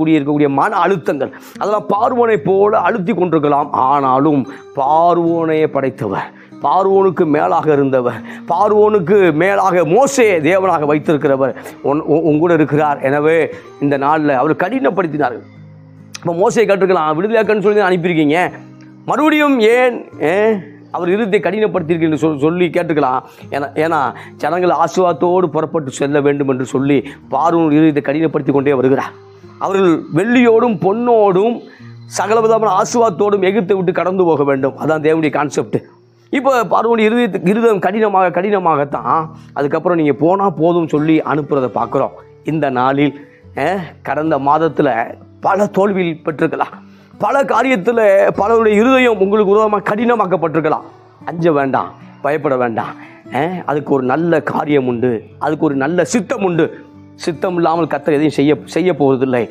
கூடிய இருக்கக்கூடிய மன அழுத்தங்கள். அதெல்லாம் பார்வோனை போல அழுத்தி கொண்டிருக்கலாம். ஆனாலும் பார்வோனையே படைத்தவர் பார்வோனுக்கு மேலாக இருந்தவர் பார்வோனுக்கு மேலாக மோசே தேவனாக வைத்திருக்கிறவர் உன் உன் உன் கூட இருக்கிறார். எனவே இந்த நாளில் அவர் கடினப்படுத்தினார்கள். இப்போ மோசையை கற்றுக்கலாம் விடுதலையாக்கன்னு சொல்லி அனுப்பியிருக்கீங்க? மறுபடியும் ஏன் ஏன் அவர் இருதயத்தை கடினப்படுத்தியிருக்கீங்கன்னு சொல் சொல்லி கேட்டுக்கலாம் ஏன்னா ஏன்னா ஜனங்கள் ஆசுவாத்தோடு புறப்பட்டு செல்ல வேண்டும் என்று சொல்லி பார்வன் இருதயத்தை கடினப்படுத்தி கொண்டே வருகிறார். அவர்கள் வெள்ளியோடும் பொன்னோடும் சகல விதமான ஆசுவாத்தோடும் எகிப்தை விட்டு கடந்து போக வேண்டும். அதான் தேவனுடைய கான்செப்ட் இப்போ பார்வனுடைய இருதயத்துக்கு இருதயம் கடினமாக கடினமாகத்தான். அதுக்கப்புறம் நீங்கள் போனால் போதும் சொல்லி அனுப்புகிறத பார்க்குறோம். இந்த நாளில் கடந்த மாதத்தில் பல தோல்வியில் பெற்றிருக்கலாம். பல காரியத்தில் பலருடைய இருதயம் உங்களுக்கு உருவமாக கடினமாக்கப்பட்டிருக்கலாம். அஞ்ச வேண்டாம் பயப்பட வேண்டாம். அதுக்கு ஒரு நல்ல காரியம் உண்டு. அதுக்கு ஒரு நல்ல சித்தம் உண்டு. சித்தம் இல்லாமல் கத்தர் எதையும் செய்ய செய்ய போவதில்லை